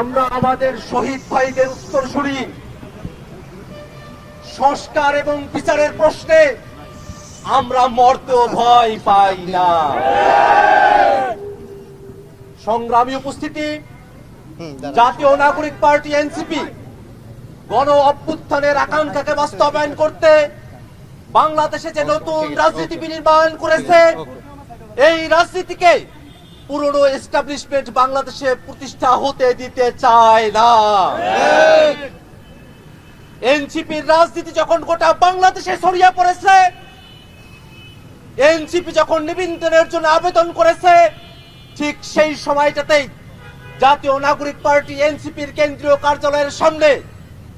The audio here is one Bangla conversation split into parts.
আমরা আমাদের শহীদ ভাইদের উত্তরসূরি সংস্কার এবং বিচারের প্রশ্নে আমরা মরতেও ভয় পাই না। সংগ্রামী উপস্থিতি জাতীয় নাগরিক পার্টি এনসিপি গণ অভ্যুত্থানের আকাঙ্ক্ষাকে বাস্তবায়ন করতে বাংলাদেশে যে নতুন রাজনীতি বিনির্মাণ করেছে এই রাজনীতিকে পুরনো এস্টাবলিশমেন্ট বাংলাদেশে প্রতিষ্ঠা হতে দিতে চায় না। এনসিপির রাজনীতি যখন গোটা বাংলাদেশে ছড়িয়ে পড়েছে, এনসিপি যখন নিবন্ধনের জন্য আবেদন করেছে, ঠিক সেই সময়টাতেই জাতীয় নাগরিক পার্টি এনসিপির কেন্দ্রীয় কার্যালয়ের সামনে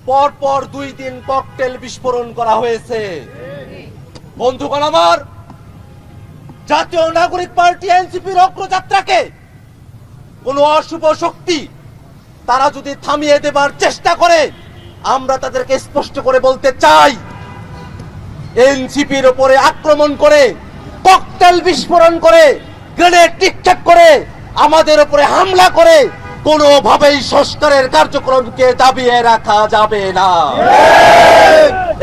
পর পর দুই দিন ককটেল বিস্ফোরণ করা হয়েছে। বন্ধুগণ আমার জাতীয় নাগরিক পার্টি এনসিপির অগ্রযাত্রাকে কোন অশুভ শক্তি তারা যদি থামিয়ে দেবার চেষ্টা করে আমরা তাদেরকে স্পষ্ট করে বলতে চাই এনসিপির উপরে আক্রমণ করে ককটেল বিস্ফোরণ করে গ্রেনেড নিক্ষেপ করে আমাদের উপরে হামলা করে কোনোভাবেই সংস্কারের কার্যক্রমকে দাবিয়ে রাখা যাবে না।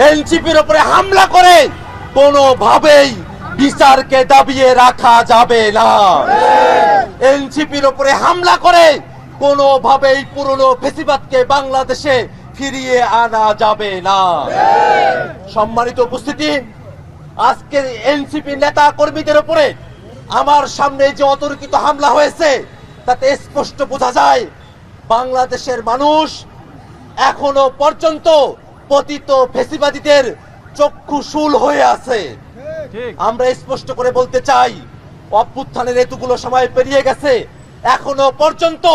এনসিপির উপরে হামলা করে কোনোভাবেই বিচারকে দাবিয়ে রাখা যাবে না। এনসিপির উপরে হামলা করে কোনোভাবেই পুরনো ফেসিবাদকে বাংলাদেশে ফিরিয়ে আনা যাবে না। সম্মানিত উপস্থিতি, আজকে এনসিপি নেতা কর্মীদের উপরে আমার সামনে যে অতর্কিত হামলা হয়েছে, তাতে স্পষ্ট বোঝা যায় বাংলাদেশের মানুষ এখনও পর্যন্ত পতিত ফেসিবাদীদের চক্ষু শুল হয়ে আছে। আমরা স্পষ্ট করে বলতে চাই, অভ্যুত্থানের এতগুলো সময় পেরিয়ে গেছে। এখনও পর্যন্ত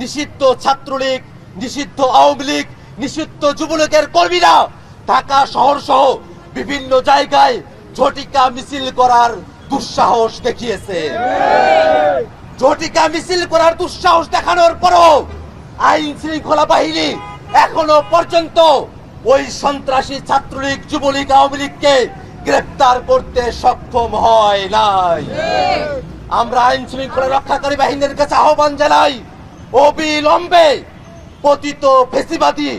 নিষিদ্ধ ছাত্রলীগ, নিষিদ্ধ আওয়ামী লীগ, নিষিদ্ধ যুবলীগের কর্মীরা ঢাকা শহর সহ বিভিন্ন জায়গায় ঝটিকা মিছিল করার দুঃসাহস দেখিয়েছে। ঝটিকা মিছিল করার দুঃসাহস দেখানোর পরও আইন শৃঙ্খলা বাহিনী এখনও পর্যন্ত ওই সন্ত্রাসী ছাত্রলীগ, যুবলীগ, আওয়ামী লীগকে গ্রেফতার করতে সক্ষম হয় নাই। আমরা আইন শৃঙ্খলা রক্ষাকারী বাহিনীর কাছে আহ্বান জানাই অবিলম্বে পতিত ফেসিবাদী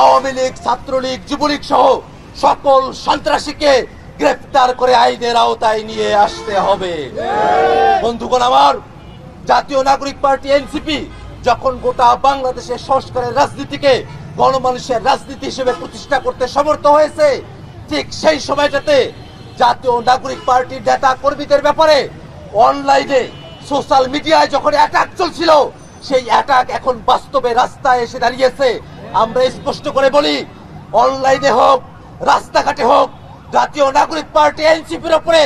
আওয়ামী লীগ ছাত্রলীগ যুবলীগ সহ সকল সন্ত্রাসীকে গ্রেফতার করে আইনের আওতায় নিয়ে আসতে হবে। বন্ধুগণ আমার জাতীয় নাগরিক পার্টি এনসিপি যখন গোটা বাংলাদেশের সংস্কারের রাজনীতিকে গণমানুষের রাজনীতি হিসেবে প্রতিষ্ঠা করতে সমর্থ হয়েছে ঠিক সেই সময়টাতে জাতীয় নাগরিক পার্টির নেতা কর্মীদের ব্যাপারে অনলাইনে সোশ্যাল মিডিয়ায় যখন অ্যাটাক চলছিল, সেই অ্যাটাক এখন বাস্তবে রাস্তায় এসে দাঁড়িয়েছে। আমরা স্পষ্ট করে বলি, অনলাইনে হোক, রাস্তাঘাটে হোক, জাতীয় নাগরিক পার্টি এনসিপির ওপরে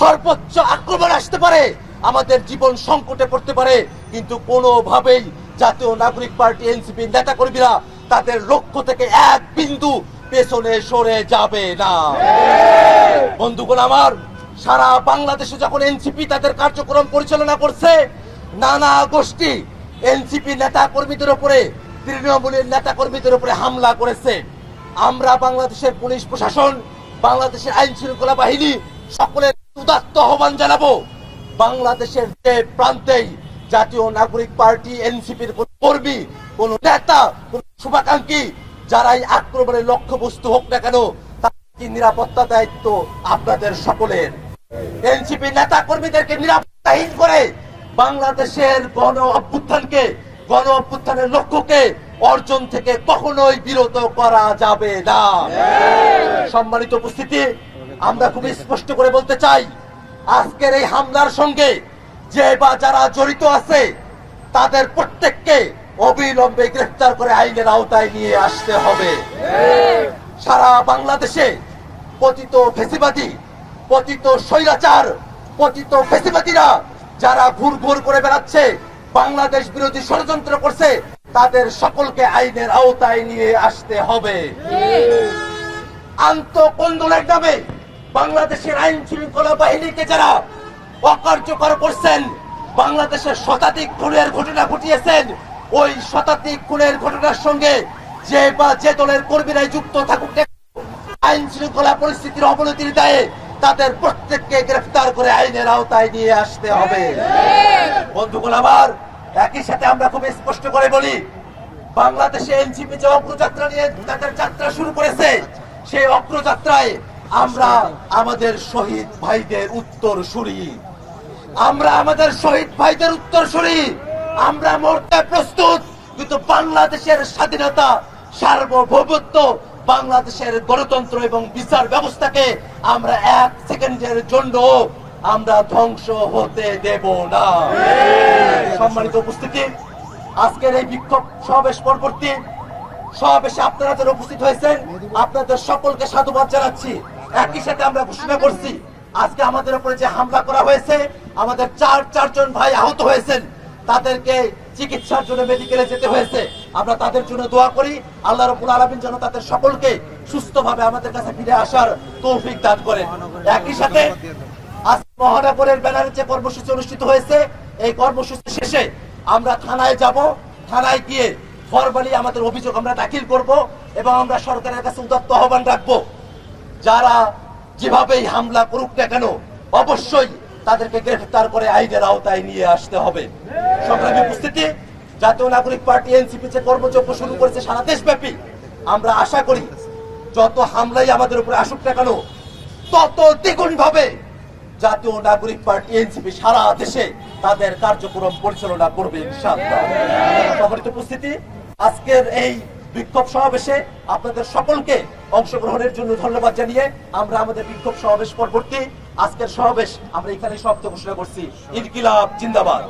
সর্বোচ্চ আক্রমণ আসতে পারে, আমাদের জীবন সংকটে পড়তে পারে। কিন্তু কোনোভাবেই জাতীয় নাগরিক পার্টি এনসিপির নেতা কর্মীরা তাদের লক্ষ্য থেকে এক বিন্দু পেছনে সরে যাবে না। বন্ধুগণ আমার, সারা বাংলাদেশে যখন এনসিপি তাদের কার্যক্রম পরিচালনা করছে, নানা গোষ্ঠী এনসিপি নেতা কর্মীদের উপরে, তৃণমূলের নেতা কর্মীদের উপরে হামলা করেছে। আমরা বাংলাদেশের পুলিশ প্রশাসন, বাংলাদেশের আইন শৃঙ্খলা বাহিনী, সকলের উদাত্ত আহ্বান জানাব। বাংলাদেশের যে প্রান্তেই জাতীয় নাগরিক পার্টি, এনসিপির কোন কর্মী, কোন নেতা, কোন শুভাকাঙ্ক্ষী যারাই আক্রমণের লক্ষ্যবস্তু হোক না কেন কি নিরাপত্তা দায়িত্ব আপনাদের সকলের? এনসিপি নেতা কর্মীদেরকে নিরাপত্তাহীন করে বাংলাদেশের গণ অভ্যুত্থানকে, গণ অভ্যুত্থানের লক্ষ্যকে অর্জন থেকে কখনোই বিরত করা যাবে না। সম্মানিত উপস্থিতি, আমরা খুব স্পষ্ট করে বলতে চাই, আজকের এই হামলার সঙ্গে যে বা যারা জড়িত আছে, তাদের প্রত্যেককে অবিলম্বে গ্রেফতার করে আইনের আওতায় নিয়ে আসতে হবে। সারা বাংলাদেশে পতিত ফেসিবাদী, পতিত স্বৈরাচার, পতিত ফেসিবাদীরা যারা ঘুর ঘুর করে বেড়াচ্ছে, বাংলাদেশ বিরোধী ষড়যন্ত্র করছে, তাদের সকলকে আইনের আওতায় নিয়ে আসতে হবে। আন্তঃকন্দলের নামে বাংলাদেশের আইন শৃঙ্খলা বাহিনীকে যারা অকার্যকর করছেন, বাংলাদেশের শতাধিক খুনের ঘটনা ঘটিয়েছেন ওই শতাধিক খুনের ঘটনার সঙ্গে যে বা যে দলের কর্মীরাই যুক্ত থাকুক আইন শৃঙ্খলা পরিস্থিতির অবনতির দায়ে তাদের প্রত্যেককে গ্রেফতার করে আইনের আওতায় নিয়ে আসতে হবে। বন্ধুগণ আমার একই সাথে আমরা খুব স্পষ্ট করে বলি, বাংলাদেশে এনসিপি যে অগ্রযাত্রা নিয়ে তাদের যাত্রা শুরু করেছে, সেই অগ্রযাত্রায় আমরা আমাদের শহীদ ভাইদের উত্তর সুরি আমরা আমাদের শহীদ ভাইদের উত্তর সুরি আমরা মরতে প্রস্তুত, কিন্তু বাংলাদেশের স্বাধীনতা, সার্বভৌমত্ব, বাংলাদেশের গণতন্ত্র এবং বিচার ব্যবস্থাকে আমরা এক সেকেন্ডের জন্য আমরা ধ্বংস হতে দেব না। সম্মানিত উপস্থিতি, আজকের এই বিক্ষোভ সমাবেশ পরবর্তী সমাবেশে আপনারা যারা উপস্থিত হয়েছেন। আপনাদের সকলকে সাধুবাদ জানাচ্ছি। একই সাথে আমরা ঘোষণা করছি, আজকে আমাদের উপরে যে হামলা করা হয়েছে, আমাদের চার চারজন ভাই আহত হয়েছেন। তাদেরকে চিকিৎসার জন্য মেডিকেলে যেতে হয়েছে। আমরা তাদের জন্য দোয়া করি। আল্লাহ রবুল আলমিন যেন তাদের সকলকে সুস্থভাবে আমাদের কাছে ফিরে আসার তৌফিক দান করেন। একই সাথে মহানগরের ব্যানারে যে কর্মসূচি অনুষ্ঠিত হয়েছে, এই কর্মসূচি শেষে আমরা থানায় যাব। থানায় গিয়ে ফরমালি আমাদের অভিযোগ আমরা দাখিল করব এবং আমরা সরকারের কাছে উদাত্ত আহ্বান রাখব। যারা যেভাবেই হামলা করুক না কেন, অবশ্যই তাদেরকে গ্রেফতার করে আইনের আওতায় নিয়ে আসতে হবে। সংগ্রামী উপস্থিতি, জাতীয় নাগরিক পার্টি এনসিপি যে কর্মযজ্ঞ শুরু করেছে সারা দেশব্যাপী, আমরা আশা করি যত হামলাই আমাদের উপরে আসুক না কেন, তত দ্বিগুণ ভাবে জাতীয় নাগরিক পার্টি এনসিপি সারা দেশে তাদের কার্যক্রম পরিচালনা করবে ইনশাআল্লাহ। উপস্থিতি, আজকের এই বিক্ষোভ সমাবেশে আপনাদের সকলকে অংশগ্রহণের জন্য ধন্যবাদ জানিয়ে আমরা আমাদের বিক্ষোভ সমাবেশ পরবর্তী আজকের সমাবেশ আমরা এখানে সমাপ্ত ঘোষণা করছি। ইনকিলাব, জিন্দাবাদ।